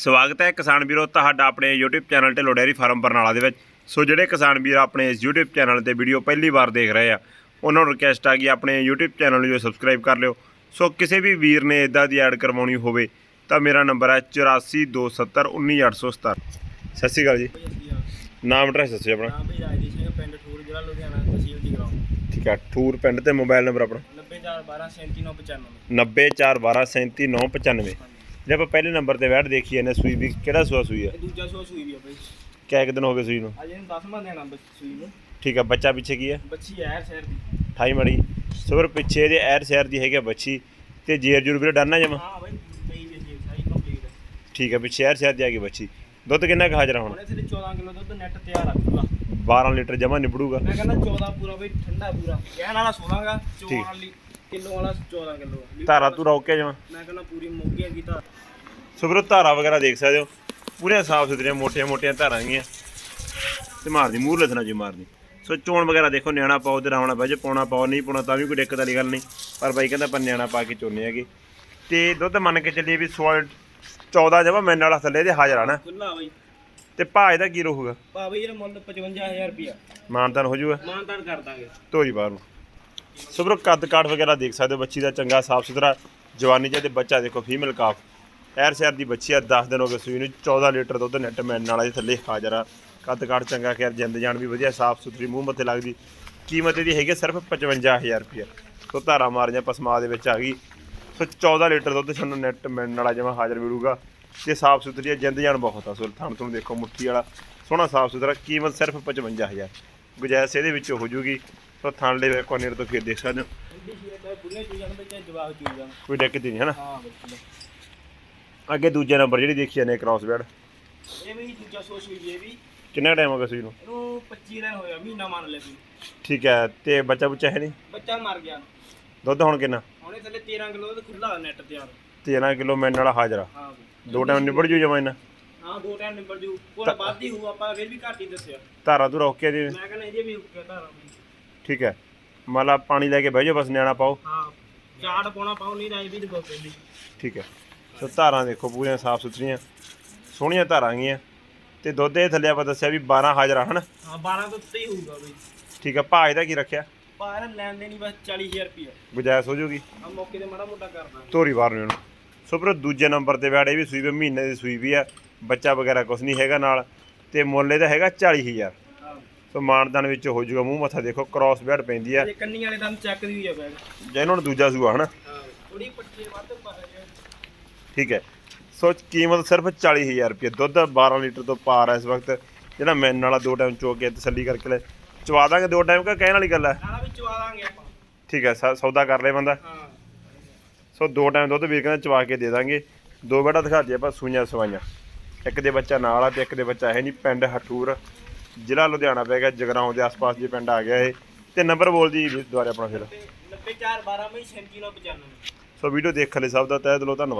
ਸਵਾਗਤ ਹੈ ਕਿਸਾਨ ਵੀਰੋ ਤੁਹਾਡਾ ਆਪਣੇ YouTube channel Dhillon dairy farm Barnala ਦੇ ਵਿੱਚ। ਸੋ ਜਿਹੜੇ ਕਿਸਾਨ ਵੀਰ ਆਪਣੇ ਇਸ YouTube ਚੈਨਲ ਤੇ ਵੀਡੀਓ ਪਹਿਲੀ ਵਾਰ ਦੇਖ ਰਹੇ ਆ ਉਹਨਾਂ ਨੂੰ ਰਿਕਵੈਸਟ ਆ ਕਿ ਆਪਣੇ YouTube ਚੈਨਲ ਨੂੰ ਜੋ ਸਬਸਕ੍ਰਾਈਬ ਕਰ ਲਿਓ। ਸੋ ਕਿਸੇ ਵੀ ਵੀਰ ਨੇ ਇਦਾਂ ਦੀ ਐਡ ਕਰਵਾਉਣੀ ਹੋਵੇ ਤਾਂ ਮੇਰਾ ਨੰਬਰ ਹੈ 8427191870 ਸਤਿ ਸ਼੍ਰੀ ਅਕਾਲ ਜੀ। ਨਾਮ ਐਡਰੈਸ ਦੱਸਿਓ ਆਪਣਾ। ਹਾਂ ਬਈ ਰਾਜਦੀਪ ਸਿੰਘ ਪਿੰਡ ਠੂਰ ਜ਼ਿਲ੍ਹਾ ਲੁਧਿਆਣਾ ਤਹਿਸੀਲ ਦੀ ਗਰਾਉਂ ਠੀਕ ਹੈ ਠੂਰ ਪਿੰਡ ਤੇ ਮੋਬਾਈਲ ਨੰਬਰ ਆਪਣਾ? 90412 904123995 ਜੇ ਆਪਾਂ ਪਹਿਲੇ ਨੰਬਰ ਤੇ ਵੈਟ ਦੇਖੀ ਇਹਨੇ ਸੂਈ ਵੀ ਕਿਹੜਾ ਸੂਆ ਸੂਈ ਇਹ ਦੂਜਾ ਸ਼ੋ ਸੂਈ ਵੀ ਆ ਬਈ। ਕਿਆ ਇੱਕ ਦਿਨ ਹੋ ਗਏ ਸੂਈ ਨੂੰ? ਅਜੇ ਇਹਨੂੰ 10ਵਾਂ ਦੇਣਾ ਬਈ ਸੂਈ ਨੂੰ। ਠੀਕ ਹੈ ਬੱਚਾ ਪਿੱਛੇ ਕੀ ਹੈ ਬੱਚੀ ਐਰ ਸ਼ਹਿਰ ਦੀ। 28 ਮੜੀ। ਸੋ ਫਿਰ ਪਿੱਛੇ ਦੇ ਐਰ ਸ਼ਹਿਰ ਦੀ ਹੈਗੀ ਆ ਬੱਚੀ ਤੇ ਜੇਰ ਜੂਰ ਵੀਰੇ ਡਰਨਾ ਜਮਾ? ਹਾਂ ਬਈ ਪਈ ਵੀ ਜੀ ਸਾਰੀ ਕੰਪਲੀਟ ਠੀਕ ਹੈ ਪਿੱਛੇ ਐਰ ਸ਼ਹਿਰ ਦੀ ਆ ਗਈ ਬੱਚੀ। ਦੁੱਧ ਕਿੰਨਾ ਕੁ ਹਾਜ਼ਰ ਆ ਹੁਣ? ਹੁਣ ਇੱਥੇ 14 ਕਿਲੋ ਦੁੱਧ ਨੈਟ ਤਿਆਰ ਆ ਖੁੱਲਾ 12 ਲੀਟਰ ਜਮਾ ਨਿਬੜੂਗਾ। ਮੈਂ ਕਹਿੰਦਾ 14 ਪੂਰਾ ਬਈ ਠੰਡਾ ਪੂਰਾ। ਕਹਿਣ ਵਾਲਾ 16 ਗਾ ਚੋਣ। ਵਾਲੀ ਕਿਲੋ ਵਾਲਾ 14 ਕਿਲੋ ਧਾਰਾ ਤੂੰ ਰੋਕ ਕੇ ਜਮਾ। ਮੈਂ ਕਹਿੰਦਾ ਪੂਰੀ ਮੋਗੀ ਹੈਗੀ ਤਾਂ ਸੋ ਵੀਰੋ ਧਾਰਾ ਵਗੈਰਾ ਦੇਖ ਸਕਦੇ ਹੋ। ਪੂਰੀਆਂ ਸਾਫ਼ ਸੁਥਰੀਆਂ ਮੋਟੀਆਂ ਮੋਟੀਆਂ ਧਾਰਾਂ ਹੈਗੀਆਂ। ਤੇ ਮਾਰਦੀ ਮੂੰਹ ਲੱਥਣਾ ਜੀ ਮਾਰਦੀ ਸੋ ਚੋਣ ਵਗੈਰਾ ਦੇਖੋ ਨਿਆਣਾ ਪਾਓ ਤੇ ਰਾਵਣਾ ਬਾਜੇ ਪਾਉਣਾ ਪਾਓ ਨਹੀਂ ਪਾਉਣਾ ਤਾਂ ਵੀ ਕੋਈ ਦਿੱਕਤ ਵਾਲੀ ਗੱਲ ਨਹੀਂ। ਪਰ ਬਾਈ ਕਹਿੰਦਾ ਆਪਾਂ ਨਿਆਣਾ ਪਾ ਕੇ ਚੋਨੇ ਹੈਗੇ। ਤੇ ਦੁੱਧ ਮੰਨ ਕੇ ਚੱਲੀਏ ਵੀ 16 14 ਜਮਾ ਮੈਨ ਵਾਲਾ ਥੱਲੇ ਦੇ ਹਾਜ਼ਰ ਆਣਾ ਖੁੱਲਾ ਬਈ। ਤੇ ਭਾਅ ਇਹਦਾ ਕੀ ਰਹੂਗਾ? ਪਾ ਬਈ ਇਹਦਾ ਮੁੱਲ 55000 ਰੁਪਿਆ ਮਾਨਤਾਨ ਹੋ ਜਾਊਗਾ ਮਾਨਤਾਨ ਕਰ ਦਾਂਗੇ। ਧੋਰੀ ਬਾਹਰ ਨੂੰ। ਸੋ ਵੀਰੋ ਕੱਦ ਕਾਠ ਵਗੈਰਾ ਦੇਖ ਸਕਦੇ ਹੋ ਬੱਚੀ ਦਾ ਚੰਗਾ ਸਾਫ਼ ਸੁਥਰਾ ਜਵਾਨੀ ਜਿਹਦੇ ਬੱਚਾ ਦੇਖੋ ਫੀਮੇਲ ਕਾਫ ਐਰ ਸ਼ਹਿਰ ਦੀ ਬੱਚੀ ਆ 10 ਦਿਨ ਹੋ ਗਏ ਸੂਈ ਨੂੰ 14 ਲੀਟਰ ਦੁੱਧ ਨੈਟ ਮੈਨ ਨਾਲ ਇਹਦੇ ਥੱਲੇ ਹਾਜ਼ਰ ਆ ਕੱਦ ਕਾਠ ਚੰਗਾ ਖੈਰ ਜਿੰਦ ਜਾਨ ਵੀ ਵਧੀਆ ਸਾਫ਼ ਸੁਥਰੀ ਮੂੰਹ ਮੱਥੇ ਲੱਗਦੀ। ਕੀਮਤ ਇਹਦੀ ਹੈਗੀ ਸਿਰਫ 55000 ਰੁਪਏ ਸੋ ਧਾਰਾ ਮਾਰੀਆਂ ਪਸਮਾ ਦੇ ਵਿੱਚ ਆ ਗਈ। ਸੋ 14 ਲੀਟਰ ਦੁੱਧ ਸਾਨੂੰ ਨੈਟ ਮੈਨ ਵਾਲਾ ਜਮਾ ਹਾਜ਼ਰ ਮਿਲੂਗਾ। ਤੇ ਸਾਫ਼ ਸੁਥਰੀ ਆ, ਜਿੰਦ ਜਾਨ ਬਹੁਤ ਆ ਸੋ ਥਣ ਤੁਹਾਨੂੰ ਦੇਖੋ ਮੁੱਠੀ ਵਾਲਾ ਸੋਹਣਾ ਸਾਫ਼ ਸੁਥਰਾ ਕੀਮਤ ਸਿਰਫ 55000 ਗੁਜਾਇਸ਼ ਇਹਦੇ ਵਿੱਚ ਹੋ ਜੂਗੀ ਸੋ ਥਣ ਵੇਖੋ ਨੇੜ ਤੋਂ ਫਿਰ ਦੇਖ ਸਕਦੇ ਹੋ। ਕੋਈ ਦਿੱਕਤ ਨਹੀਂ ਹੈ ਨਾ ਅੱਗੇ ਦੂਜੇ ਨੰਬਰ ਜਿਹੜੀ ਦੇਖੀ ਜਾਂਦੇ ਕ੍ਰਾਸ ਬੈਡ ਇਹ ਵੀ ਦੂਜਾ ਸੋਚ ਵੀ ਇਹ ਵੀ। ਕਿੰਨਾ ਟਾਈਮ ਹੋ ਗਿਆ ਸੂਈ ਨੂੰ ਇਹਨੂੰ 25 ਦਿਨ ਹੋਇਆ ਮਹੀਨਾ ਮੰਨ ਲੈ ਵੀ ਠੀਕ ਹੈ ਤੇ ਬੱਚਾ ਬੁੱਚਾ ਹੈ ਨਹੀਂ? ਬੱਚਾ ਮਰ ਗਿਆ। ਦੁੱਧ ਹੁਣ ਕਿੰਨਾ? ਹੁਣੇ ਥੱਲੇ 13 ਕਿਲੋ ਦਾ ਖੁੱਲਾ ਨੈਟ ਤਿਆਰ। 13 ਕਿਲੋ ਮੈਨ ਵਾਲਾ ਹਾਜ਼ਰ। ਆ ਹਾਂ ਬਈ। ਦੋ ਟਾਈਮ ਨਿਬੜ ਜੂ ਜਮਾ ਇਹਨਾਂ ਹਾਂ ਦੋ ਟਾਈਮ ਨਿਬੜ ਜੂ। ਕੋਲ ਵੱਧ ਹੀ ਹੋਊ ਆਪਾਂ ਫਿਰ ਵੀ ਘੱਟ ਹੀ ਦੱਸਿਆ। ਧਾਰਾ ਤੂੰ ਰੋਕ ਕੇ ਦੀ ਮੈਂ ਕਹਿੰਦਾ ਇਹਦੇ ਵੀ ਉੱਕੇ ਧਾਰਾ ਬਈ। ਠੀਕ ਹੈ। ਮੰਨ ਲਾ ਪਾਣੀ ਲੈ ਕੇ ਬਹਿ ਜਾਓ ਬਸ ਨਿਆਣਾ ਪਾਓ। ਹਾਂ ਚਾੜ ਪਾਉਣਾ ਪਾਉ ਨਹੀਂ ਰਾਈ ਵੀ ਦੇਖੋ ਪਹਿਲੀ ਠੀਕ ਹੈ। ਸੋ ਧਾਰਾਂ ਦੇਖੋ ਪੂਰੀਆਂ ਸਾਫ਼ ਸੁਥਰੀਆਂ ਸੋਹਣੀਆਂ ਧਾਰਾਂ ਗੀਆਂ ਤੇ ਦੁੱਧ ਇਹ ਥੱਲੇ ਆਪਾਂ ਦੱਸਿਆ ਵੀ 12 ਹਾਜ਼ਰ ਆ ਹਨ? ਹਾਂ 12 ਤੋਂ ਉੱਤੇ ਹੀ ਹੋਊਗਾ ਬਈ। ਠੀਕ ਹੈ ਭਾਅ ਇਹਦਾ ਕੀ ਰੱਖਿਆ? ਪਾਰ ਲੈਣ ਦੇ ਨਹੀਂ ਬਸ 40000 ਰੁਪਏ ਗੁਜਾਇਸ਼ ਹੋ ਜੂਗੀ। ਆ ਮੌਕੇ ਤੇ ਮਾੜਾ ਮੋਟਾ ਕਰਦਾ ਧੋਰੀ ਬਾਹਰ ਨੂੰ ਇਹਨੂੰ। ਸੋ ਪਰ ਦੂਜੇ ਨੰਬਰ ਤੇ ਵੈੜ ਇਹ ਵੀ ਸੂਈ ਵੀ ਮਹੀਨੇ ਦੀ ਸੂਈ ਵੀ ਆ ਬੱਚਾ ਵਗੈਰਾ ਕੁਝ ਨਹੀਂ ਹੈਗਾ ਨਾਲ ਤੇ ਮੁੱਲ ਇਹਦਾ ਹੈਗਾ 40000 ਹਾਂ ਸੋ ਮਾਨਦਾਨ ਵਿੱਚ ਹੋ ਜਾਊਗਾ ਮੂੰਹ ਮੱਥਾ ਦੇਖੋ ਕ੍ਰਾਸ ਬੈਡ ਪੈਂਦੀ ਆ। ਕੰਨੀ ਵਾਲੇ ਦਮ ਚੱਕ ਦੀ ਹੋਈ ਆ ਬੈਗ ਜੇ ਇਹਨਾਂ ਨੂੰ ਦੂਜਾ ਸੂਆ ਹਨਾ? ਥੋੜੀ ਪੱਠੇ ਵੱਧ ਪਾ ਰਿਹਾ ਠੀਕ ਹੈ। ਸੋ ਕੀਮਤ ਸਿਰਫ 40000 ਰੁਪਏ ਦੁੱਧ 12 ਲੀਟਰ ਤੋਂ ਪਾਰ ਹੈ ਇਸ ਵਕਤ ਜਿਹੜਾ ਮੈਨ ਵਾਲਾ ਦੋ ਟਾਈਮ ਚੋ ਕੇ ਤਸੱਲੀ ਕਰਕੇ ਲੈ ਚਵਾ ਦਾਂਗੇ ਦੋ ਟਾਈਮ ਕਾ ਕਹਿਣ ਵਾਲੀ ਗੱਲ ਹੈ ਨਾਲਾ ਵੀ ਚਵਾ ਦਾਂਗੇ ਆਪਾਂ। ਠੀਕ ਹੈ ਸੌਦਾ ਕਰ ਲੈ ਬੰਦਾ। ਹਾਂ। ਸੋ ਦੋ ਟਾਈਮ ਦੁੱਧ ਵੀਰ ਕਹਿੰਦਾ ਚਵਾ ਕੇ ਦੇ ਦਾਂਗੇ। ਦੋ ਬੇਟਾ ਦਿਖਾ ਦਈਏ ਆਪਾਂ ਸੂਈਆਂ ਸਵਾਈਆਂ। ਇੱਕ ਦੇ ਬੱਚਾ ਨਾਲ ਆ ਤੇ ਇੱਕ ਦੇ ਬੱਚਾ ਹੈ ਨਹੀਂ ਪਿੰਡ ਹਠੂਰ ਜ਼ਿਲ੍ਹਾ ਲੁਧਿਆਣਾ ਪੈ ਗਿਆ ਜਗਰਾਉਂ ਦੇ ਆਸ-ਪਾਸ ਜੇ ਪਿੰਡ ਆ ਗਿਆ ਇਹ। ਤੇ ਨੰਬਰ ਬੋਲ ਜੀ ਦੁਆਰੇ ਆਪਣਾ ਫਿਰ। ਤੇ 94 12 ਮਈ 3795 ਸੋ ਵੀਡੀਓ ਦੇਖਣ ਲਈ ਸਭ ਦਾ ਤਹਿ ਦਿਲੋਂ ਧੰਨਵਾਦ।